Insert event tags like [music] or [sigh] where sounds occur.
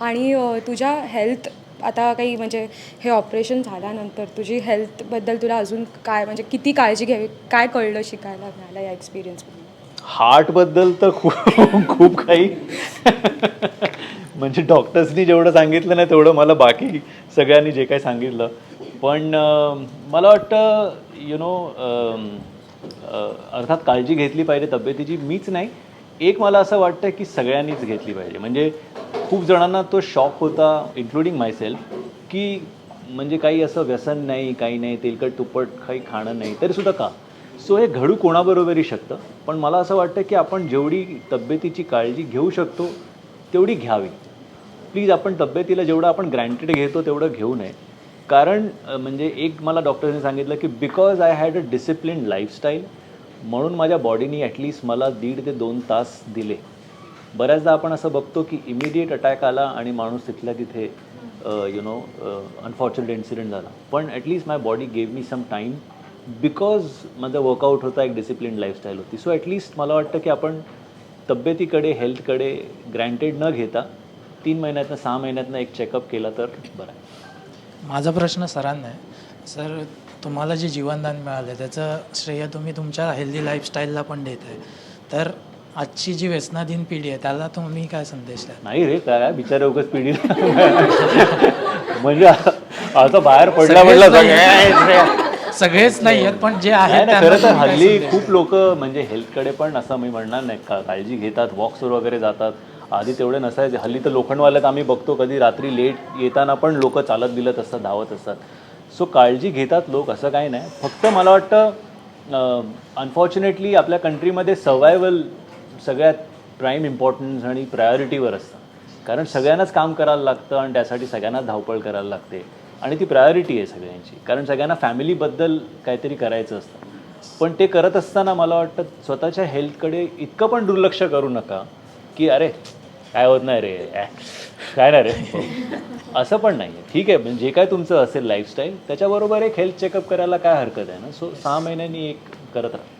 आणि तुझ्या हेल्थ आता काही म्हणजे हे ऑपरेशन झाल्यानंतर तुझी हेल्थबद्दल तुला अजून काय म्हणजे किती काळजी घ्यावी काय कळलं शिकायला मिळालं या एक्सपिरियन्समधून हार्टबद्दल तर खूप खूप काही. म्हणजे डॉक्टर्सनी जेवढं सांगितलं नाही तेवढं मला बाकी सगळ्यांनी जे काही सांगितलं. पण मला वाटतं यु नो अर्थात काळजी घेतली पाहिजे तब्येतीची मीच नाही. एक मला असं वाटतं की सगळ्यांनीच घेतली पाहिजे. म्हणजे खूप जणांना तो शॉक होता इन्क्लुडिंग मायसेल्फ की म्हणजे काही असं व्यसन नाही काही नाही तेलकट तुप्पट काही खाणं नाही तरीसुद्धा का? सो हे घडू कोणाबरोबरही शकतं पण मला असं वाटतं की आपण जेवढी तब्येतीची काळजी घेऊ शकतो तेवढी घ्यावी. प्लीज आपण तब्येतीला जेवढं आपण ग्रँटेड घेतो तेवढं घेऊ नये. कारण म्हणजे एक मला डॉक्टरने सांगितलं की because I had a discipline lifestyle म्हणून माझ्या बॉडीनी ॲटलीस्ट मला दीड ते दोन तास दिले. बऱ्याचदा आपण असं बघतो की इमिडिएट अटॅक आला आणि माणूस तिथल्या तिथे यु नो अनफॉर्च्युनेट इन्सिडेंट झाला. पण at least my body gave me some time because माझा वर्कआउट होता एक डिसिप्लिन लाईफस्टाईल होती. सो ॲटलिस्ट मला वाटतं की आपण तब्येतीकडे हेल्थकडे ग्रँटेड न घेता तीन महिन्यातनं सहा महिन्यातनं एक चेकअप केला तर बरं आहे. माझा प्रश्न सरांना आहे. सर तुम्हाला जे जीवनदान मिळालं त्याचं श्रेय तुम्ही तुमच्या हेल्दी लाईफस्टाईलला पण देत आहे तर आजची जी व्यसनाधीन पिढी आहे त्याला तुम्ही काय संदेश द्याल? नाही रे काय? बिचारे उगाच पिढी. म्हणजे असं बाहेर पडला नाही. सगळेच नाही आहेत पण जे आहेत त्यांना खरं तर हल्ली खूप लोक म्हणजे हेल्थकडे पण असं मी म्हणणार नाही का काळजी घेतात वॉक्सवर वगैरे जातात. आधी तेवढे नसायचे. हल्ली तर लोखंडवाल्यात आम्ही बघतो कधी रात्री लेट येताना पण लोक चालत बिलत असतात धावत असतात. सो काळजी घेतात लोक असं काही नाही. फक्त मला वाटतं अनफॉर्च्युनेटली आपल्या कंट्रीमध्ये सर्वायवल सगळ्यात प्राईम इम्पॉर्टन्स आणि प्रायोरिटीवर असतं. कारण सगळ्यांनाच काम करायला लागतं आणि त्यासाठी सगळ्यांनाच धावपळ करायला लागते. आणि ती प्रायोरिटी आहे सगळ्यांची. कारण सगळ्यांना फॅमिलीबद्दल काहीतरी करायचं असतं. पण ते करत असताना मला वाटतं स्वतःच्या हेल्थकडे इतकं पण दुर्लक्ष करू नका की अरे काय होत नाही रे? काय नाही रे? [laughs] असं पण नाही आहे ठीक आहे म्हणजे जे काय तुमचं असेल लाईफस्टाईल त्याच्याबरोबर एक हेल्थ चेकअप करायला काय हरकत आहे ना? सो सहा महिन्यांनी एक करत राहा.